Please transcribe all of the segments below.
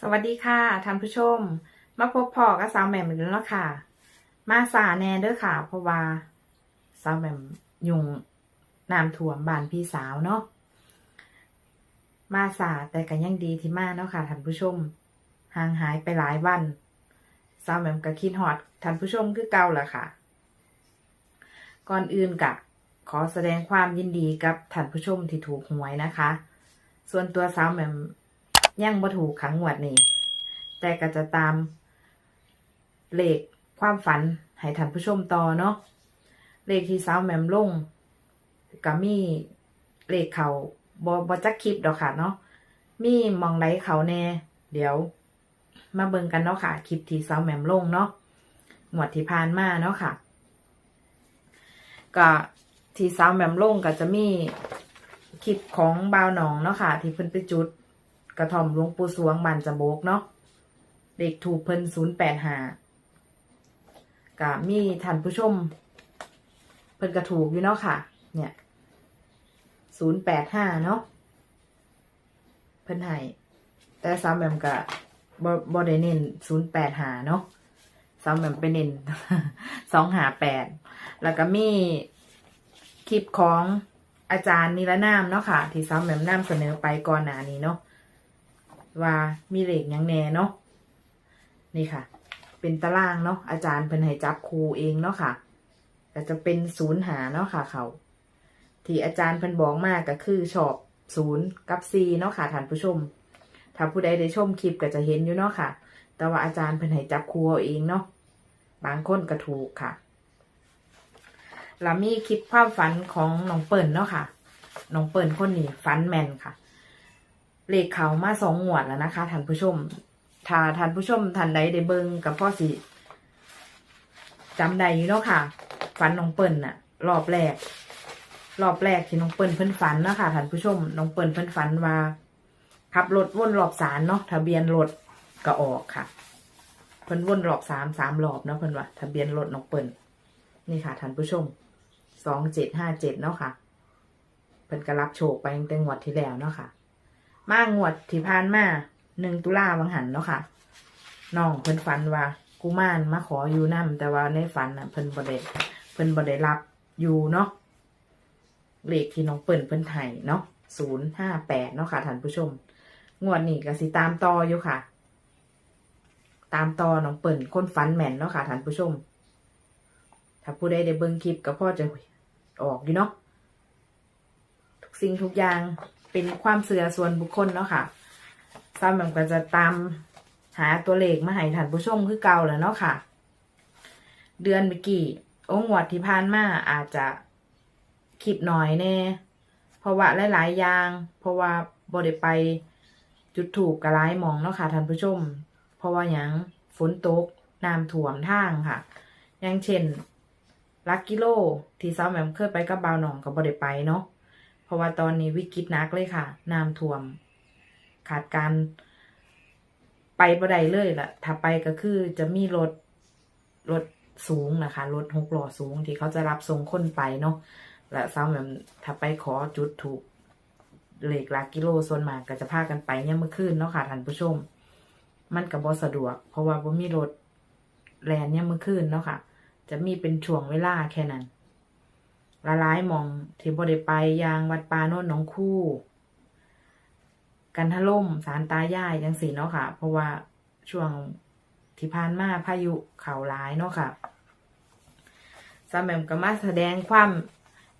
สวัสดีค่ะท่านผู้ชม มาพบพ่อกับสาวแหม่มอีกแล้วค่ะ มาสาแน่เด้อค่ะ เพราะว่าสาวแหม่มยุงน้ำท่วมบ้านพี่สาวเนาะมาสาแต่ก็ยังดีที่มาเนาะค่ะท่านผู้ชมห่างหายไปหลายวันสาวแหม่มก็คิดฮอดท่านผู้ชมคือเก่าแหละค่ะ ก่อนอื่นกะ ขอแสดงความยินดีกับท่านผู้ชมที่ถูกหวยนะคะ ส่วนตัวสาวแหม่ม ยังบ่ถูกขังหวดนี่แต่ก็จะตามเลขความฝันให้ท่านผู้ชมต่อเนาะเลขที่สาวแหม่มลงก็มีเลขเขาบอบอจักคลิปดอกค่ะเนาะมีมองไหนเขาแน่ เดี๋ยว มาเบิ่งกันเนาะค่ะ คลิปที่สาวแหม่มลงเนาะหมวดที่ผ่านมาเนาะค่ะ ก็ที่สาวแหม่มลงก็จะมีคลิปของบ่าวหนองเนาะค่ะ ที่เพิ่นไปจุด กระท่อมหลวงปู่สวงบานจะโบกเนาะเด็กถูกเพิ่นศูนย์แปดหาก็มีท่านผู้ชม เพิ่นกระถูกอยู่เนาะค่ะ เนี่ยศูนย์แปดห้าเนาะเพิ่นให้แต่สามแหมมก็บ่บ่ได้เน้นศูนย์แปดหาเนาะสามแหมมไปเน้นสองหาแปดแล้วก็มีคลิปของอาจารย์นิรนามเนาะค่ะ ที่สามแหมมนำเสนอไปก่อนหน้านี้เนาะ ว่ามีเลขหยังแน่เนาะนี่ค่ะ เป็นตารางเนาะอาจารย์เพิ่นให้จับครูเองเนาะค่ะก็จะเป็นศูนย์หาเนาะค่ะ เขา ที่อาจารย์เพิ่นบอกมากก็คือชอบศูนย์กับซีเนาะค่ะท่านผู้ชม ถ้าผู้ใดได้ชมคลิปก็จะเห็นอยู่เนาะค่ะ แต่ว่าอาจารย์เพิ่นให้จับครูเอาเองเนาะบางคนก็ถูกค่ะแล้วมีคลิปความฝันของน้องเปิ่นเนาะค่ะน้องเปิ่นคนนี้ฝันแมนค่ะ เลขเขามาสองงวดแล้วนะคะท่านผู้ชม ถ้าท่านผู้ชมท่านใดได้เบิ่งกับพ่อสิจำได้อยู่เนาะค่ะ ฝันน้องเปิ้ลน่ะ รอบแรก รอบแรกที่น้องเปิ้ลเพิ่นฝันเนาะค่ะท่านผู้ชม น้องเปิ้ลเพิ่นฝันว่าขับรถวนรอบศาลเนาะทะเบียนรถก็ออกค่ะ เพิ่นวนรอบสามสามรอบเนาะเพิ่นว่าทะเบียนรถน้องเปิ้ลนี่ค่ะท่านผู้ชมสองเจ็ดห้าเจ็ดเนาะค่ะ เพิ่นก็รับโชคไปตั้งแต่งวดที่แล้วเนาะค่ะ มางวดที่ผ่านมาหนึ่งตุลาวังหันเนาะค่ะน้องเพิ่นฝันว่ากุมารมาขออยู่นํแต่ว่าในฝันน่ะเพิ่นบ่ได้เพิ่นบ่ได้รับอยู่เนาะเลขที่น้องเปิ้นเพิ่นไห้เนาะศูนย์ห้าแปดเนาะค่ะท่านผู้ชม งวดนี้ก็สิตามต่ออยู่ค่ะ ตามต่อน้องเปิ้นคนฝันแม่นเนาะค่ะท่านผู้ชม ถ้าผู้ใดได้เบิ่งคลิปก็พ่อจะออกอยู่เนาะทุกสิ่งทุกอย่าง เป็นความเสื่อส่วนบุคคลเนาะค่ะซ้ำแบบก็จะตามหาตัวเลขมาให้ท่านผู้ชมคือเก่าแล้วเนาะค่ะ เดือนเมื่อกี้โอ้งวดที่ผ่านมาอาจจะคลิปหน่อยแน่เพราะว่าหลาย ๆ อย่าง เพราะว่าบ่ได้ไปจุดถูกกระไรมองเนาะค่ะท่านผู้ชม เพราะว่าอย่างฝนตกน้ำท่วมทางค่ะ อย่างเช่นลักกิโล ที่ซ้ำแหม่มเคยไปกับบ่าวหนองก็บ่ได้ไปเนาะ เพราะว่าตอนนี้วิกฤตนักเลยค่ะ น้ำท่วม ขาดการ ไปบ่ได้เลยล่ะ ถ้าไปก็คือจะมีรถรถสูงนะคะรถหกล้อสูงที่เขาจะรับส่งคนไปเนาะและซ้ำแบบถ้าไปขอจุดถูกเหล็กลักกิโลส่วนมาก็จะพากันไปเนี่ยามมื่อคืนเนาะค่ะท่านผู้ชม มันก็บ่สะดวก เพราะว่าบ่มีรถแลนเนี่ยามมื่อคืนเนาะค่ะ จะมีเป็นช่วงเวลาแค่นั้น ละลายมองที่บ่ได้ไปยางวัดปาโน่นหนองคู่ กันทะล่มสารตายายจังสีเนาะค่ะ เพราะว่าช่วงที่ผ่านมาพายุเข่าร้ายเนาะค่ะสามแหมมก็มาแสดงความ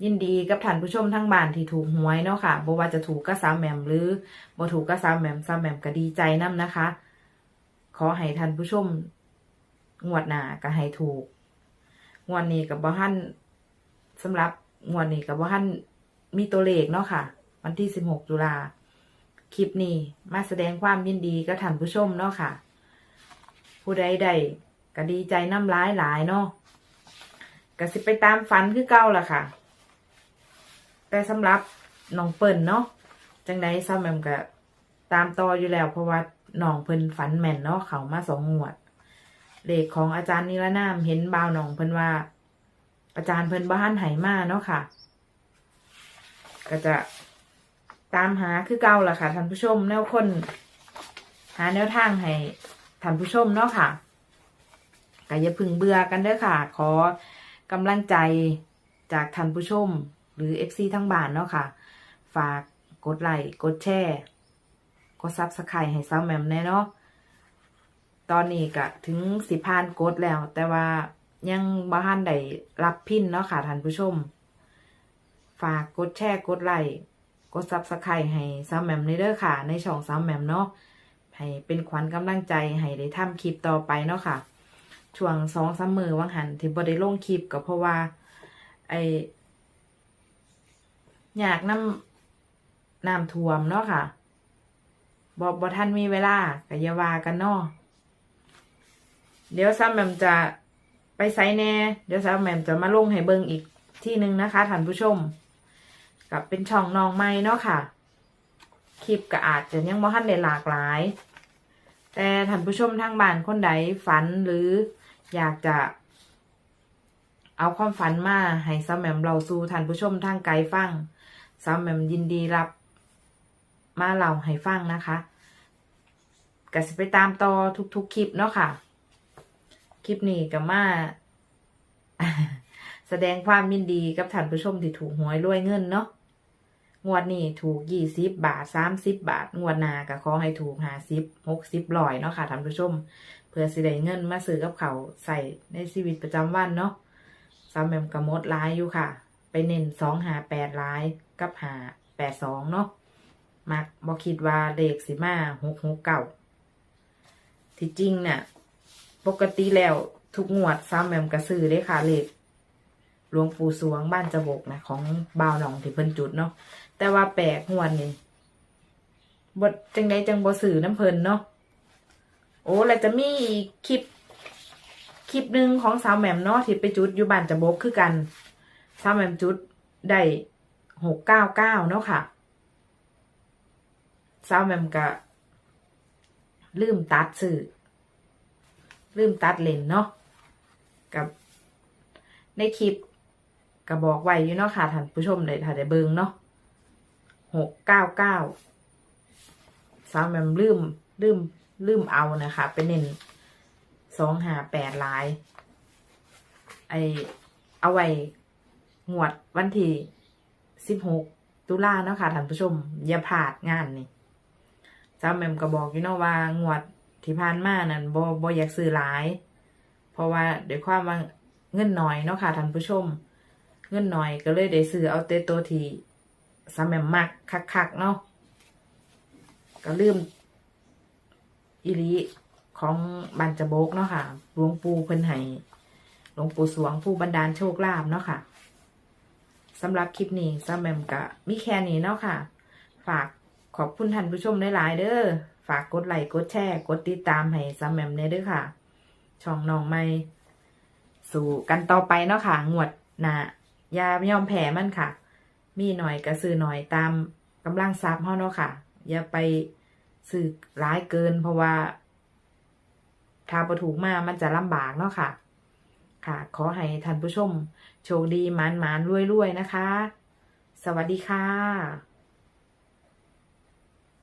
ยินดีกับท่านผู้ชมทั้งบ้านที่ถูกหวยเนาะค่ะบ่ว่าจะถูกก็สามแหมมหรือบ่ถูกก็สามแหมมสามแหมมก็ดีใจนํนะคะ ขอให้ท่านผู้ชมงวดหน้าก็ให้ถูกงวดนี้กับบ่ฮั่น สำหรับงวดนี้กับบ่ฮั่นมีตัวเลขเนาะค่ะ วันที่สิบหกตุลาคลิปนี้มาแสดงความยินดีกับท่านผู้ชมเนาะค่ะ ผู้ใดใดก็ดีใจน้ำร้ายหลายเนาะก็สิไปตามฝันคือเก่าล่ะค่ะ แต่สำหรับน้องเปิ่นเนาะจังไดซ้ำแมมก็ตามต่ออยู่แล้วเพราะว่าน้องเพิ่นฝันแม่นเนาะเขามาสองงวดเลขของอาจารย์นิรนามเห็นบ่าวหนองเพิ่นว่า อาจารย์เพิ่นบ้านไหมาเนาะค่ะ ก็จะตามหาคือเก่าล่ะค่ะท่านผู้ชมแนวคน หาแนวทางให้ท่านผู้ชมเนาะค่ะก็อย่าพึงเบื่อกันเด้อค่ะ ขอกำลังใจจากท่านผู้ชม หรือ FC ทั้งบ้านเนาะค่ะ ฝากกดไลค์กดแชร์กดซับสไครต์ให้สาวแหมมแน่เนาะตอนนี้ก็ถึงสิพานกดแล้ว แต่ว่า ยังบ้านได้รับพินเนาะค่ะท่านผู้ชม ฝากกดแชร์กดไลค์กดซับสไครต์ให้สาวแหมมในเด้อค่ะ ในช่องสาวแหมมเนาะให้เป็นขวัญกำลังใจให้ได้ทำคลิปต่อไปเนาะค่ะ ช่วงสองสามมือวังหันที่บ่ได้ลงคลิปก็เพราะว่า ไออยากน้ำน้ำท่วมเนาะค่ะบ่บ่ท่านมีเวลาก็อย่าว่ากันเนาะเดี๋ยวซ้ำแหมมจะ ไปไซแน่เดี๋ยวซ้ำแหม่มจะมาลงให้เบิ่งอีกที่หนึ่งนะคะท่านผู้ชม กับเป็นช่องน้องไม้เนาะค่ะ คลิปก็อาจจะยังบ่ทันได้หลากหลาย แต่ท่านผู้ชมทางบ้านคนใดฝันหรืออยากจะ เอาความฝันมาให้ซ้ำแหม่มเราสู่ท่านผู้ชมทางไกลฟังซ้ำแหม่มยินดีรับ มาเล่าให้ฟังนะคะก็สิไปตามต่อทุกๆคลิปเนาะค่ะ คลิปนี้ก็มาแสดงความยินดีกับท่านผู้ชมที่ถูกหวยรวยเงินเนาะงวดนี้ถูกยี่สิบบาทสามสิบบาท งวดนาก็ขอให้ถูกห้าสิบหกสิบร้อยเนาะค่ะท่านผู้ชม เพื่อสิได้เงินมาซื้อกับเขาใส่ในชีวิตประจำวันเนาะซ้ำแมมกระมดร้ายอยู่ค่ะ ไปเน้นสองหาแปดร้ายกับหาแปดสองเนาะมักบอคิดว่าเลขสิมาหกหกเก่าที่จริงเนี่ย ปกติแล้วทุกงวดซ้ำแมมกระซื้อได้ค่ะเลขหลวงปู่สวงบ้านจะบกนะของบ่าวหนองที่เพิ่นจุดเนาะแต่ว่าแปลกงวดนี่บทจังใดจังบ่สื่อน้ำเพิ่นเนาะโอ้แล้วจะมีคลิป คลิปหนึ่งของสาวแหม่มเนาะที่ไปจุดอยู่บ้านจะบกคือกันสาวแหม่มจุดได้หกเก้าเก้าเนาะค่ะสาวแหมมก็ลืมตัดสื่อ ลืมตัดเลนเนาะกับในคลิปก็บอกไว้อยู่เนาะค่ะท่านผู้ชมเลยถ้าได้เบิงเนาะหกเก้าเก้าสาวแมมลืมลืมลืมเอานะคะไปเน้นสองหาแปดลายไอเอาไว้งวดวันที่สิบหกตุลาเนาะค่ะท่านผู้ชม อย่าพลาดงานนี่จ้าแมมก็บอกอยู่เนาะว่างวด ที่ผ่านมานั่นบ่บ่อยากซื้อหลาย เพราะว่าด้วยความว่าเงินน้อยเนาะค่ะท่านผู้ชม เงินน้อยก็เลยได้ซื้อเอาแต่ตัวที่สาแมมมักคักๆเนาะก็ลืมอีหลีของบันจโบกเนาะค่ะหลวงปู่เพิ่นให้หลวงปู่สวงผู้บันดาลโชคลาภเนาะค่ะสำหรับคลิปนี้ซ้ำแมมกะมีแค่นี้เนาะค่ะ ฝากขอบคุณท่านผู้ชมหลายๆเด้อ ฝากกดไลค์กดแชร์กดติดตามให้ซ้ำแมมเนเด้อค่ะ ช่องน้องไม่ สู่กันต่อไปเนาะค่ะ งวดหนาอย่ายอมแพ้มันค่ะ มีหน่อยก็ซื้อหน่อยตามกำลังทรัพย์เฮาเนาะค่ะ อย่าไปซื้อร้ายเกิน เพราะว่าถ้าประถูกมามันจะลำบากเนาะค่ะ ค่ะ ขอให้ท่านผู้ชม โชคดีมานมานรวยรวยๆนะคะ สวัสดีค่ะ